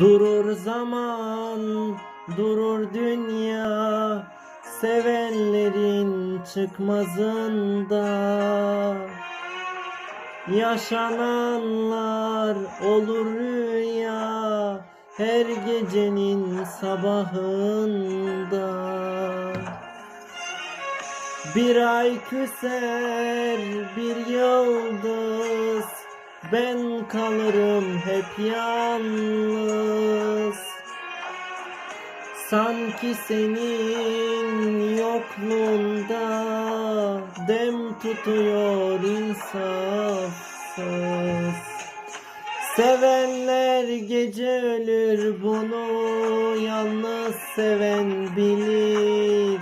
Durur zaman, durur dünya, sevenlerin çıkmazında. Yaşananlar olur rüya, her gecenin sabahında. Bir ay küser, bir yıldız, ben kalırım hep yalnız. Sanki senin yokluğunda dem tutuyor insafsız. Sevenler gece ölür bunu yalnız seven bilir.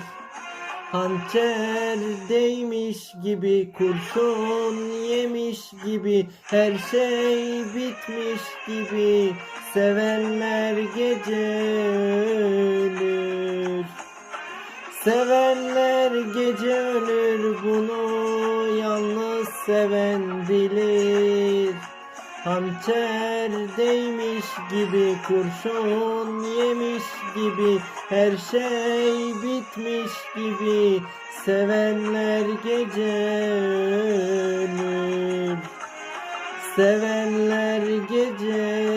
Hançer değmiş gibi kurşun yemiş gibi her şey bitmiş gibi sevenler gece ölür. Sevenler gece ölür bunu yalnız seven bilir. Hançer değmiş gibi kurşun yemiş gibi her şey bitmiş gibi sevenler gece ölür. Sevenler gece